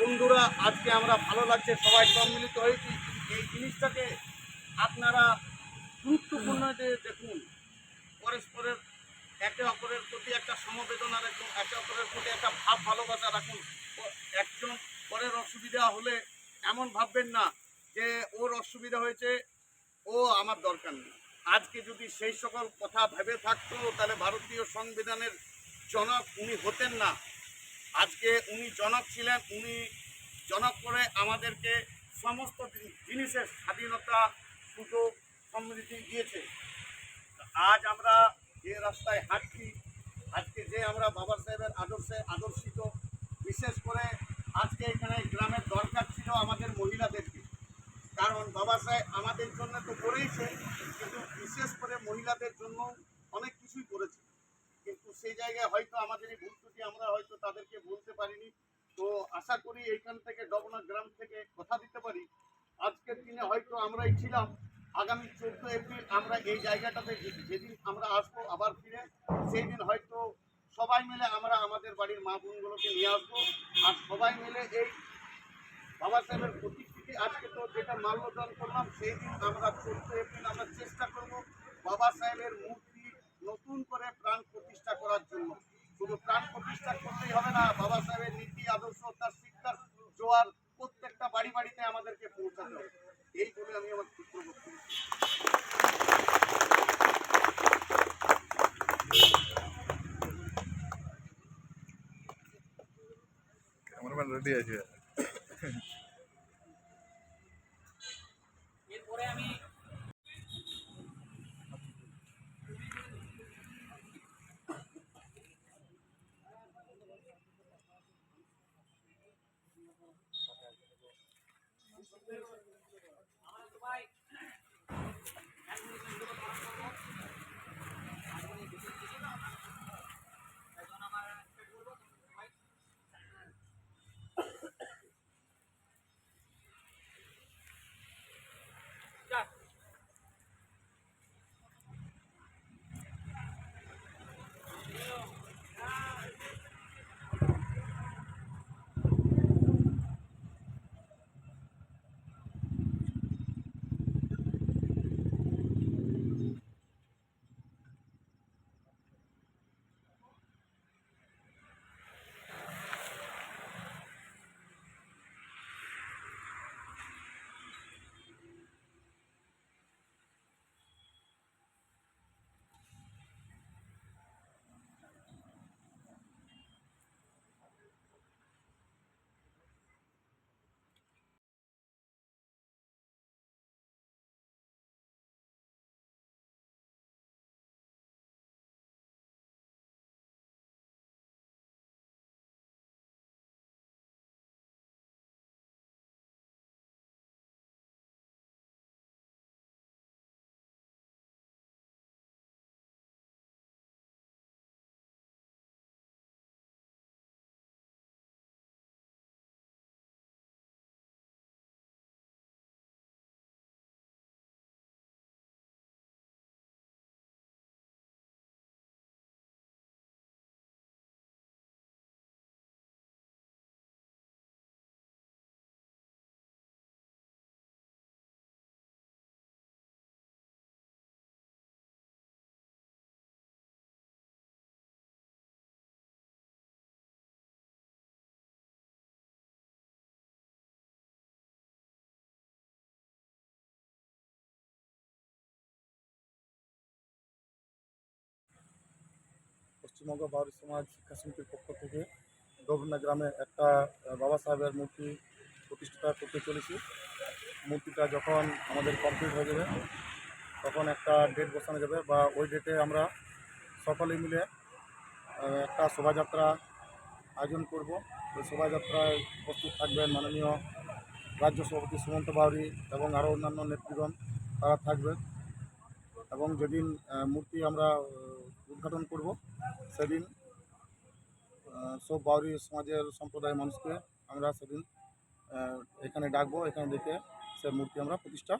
বন্ধুরা, আজকে আমরা ভালো লাগছে, সবাই সম্মিলিত হয়েছি। এই জিনিসটাকে আপনারা গুরুত্বপূর্ণ যে দেখুন, পরস্পরের একে অপরের প্রতি একটা সমবেদনা রাখুন, একে অপরের প্রতি একটা ভাব ভালোবাসা রাখুন। একজন পরের অসুবিধা হলে এমন ভাববেন না যে ওর অসুবিধা হয়েছে, ও আমার দরকার নেই। আজকে যদি সেই সকল কথা ভেবে থাকতো, তাহলে ভারতীয় সংবিধানের জনক উনি হতেন না। আজকে উনি জনক ছিলেন, উনি জনক করে আমাদেরকে সমস্ত জিনিসের স্বাধীনতা, সুযোগ, সমৃদ্ধি দিয়েছে। আজ আমরা যে রাস্তায় হাঁটছি, আজকে যে আমরা বাবা সাহেবের আদর্শে আদর্শিত, বিশেষ করে আজকে এখানে গ্রামের দরকার ছিল আমাদের মহিলাদেরকে। কারণ বাবা সাহেব আমাদের জন্য তো করেইছে, কিন্তু বিশেষ করে মহিলাদের জন্য অনেক কিছুই করেছে। কিন্তু সেই জায়গায় হয়তো আমাদের এই ভুল ত্রুটি আমরা হয়তো তাদেরকে বলতে পারিনি। তো আশা করি এইখান থেকে ডবনা গ্রাম থেকে কথা দিতে পারি। আজকের দিনে হয়তো আমরাই ছিলাম। আগামী চোদ্দ এপ্রিল আমরা এই জায়গাটাতে যেদিন আমরা আসব আবার ফিরে, সেই দিন হয়তো সবাই মিলে আমরা আমাদের বাড়ির মা বোনগুলোকে নিয়ে আসব। আর সবাই মিলে এই বাবা সাহেবের প্রতিকৃতি আজকে তো যেটা মাল্যদান করলাম, সেই দিন আমরা চোদ্দ এপ্রিল আমরা চেষ্টা করব বাবা সাহেবের মূর্তি নতুন করে প্রাণ প্রতিষ্ঠা করার জন্য। শুধু প্রাণ প্রতিষ্ঠা করলেই হবে না, বাবা সাহেবের নীতি, আদর্শ, তার শিক্ষার জোয়ার প্রত্যেকটা বাড়ি বাড়িতে আমাদেরকে পৌঁছাতে হবে। এই বলে আমি আমার ক্ষুদ্র বক্তব্য ক্যামেরাম্যান রেডি আছে। literally পশ্চিমবঙ্গ বাউরি সমাজ শিক্ষা সমিতির পক্ষ থেকে ডবনা গ্রামে একটা বাবা সাহেবের মূর্তি প্রতিষ্ঠা করতে চলেছি। মূর্তিটা যখন আমাদের কমপ্লিট হয়ে যাবে, তখন একটা ডেট বসানো যাবে বা ওই ডেটে আমরা সকলে মিলে একটা শোভাযাত্রা আয়োজন করব। ওই শোভাযাত্রায় উপস্থিত থাকবেন মাননীয় রাজ্য সভাপতি সুমন্ত বাউরি এবং আরও অন্যান্য নেতৃগণ তারা থাকবেন। এবং যেদিন মূর্তি আমরা উদ্ঘাটন করব। সেদিন আহ, সব বাউরি সমাজের সম্প্রদায়ের মানুষকে আমরা সেদিন আহ, এখানে ডাকবো এখানে ডেকে সে মূর্তি আমরা প্রতিষ্ঠা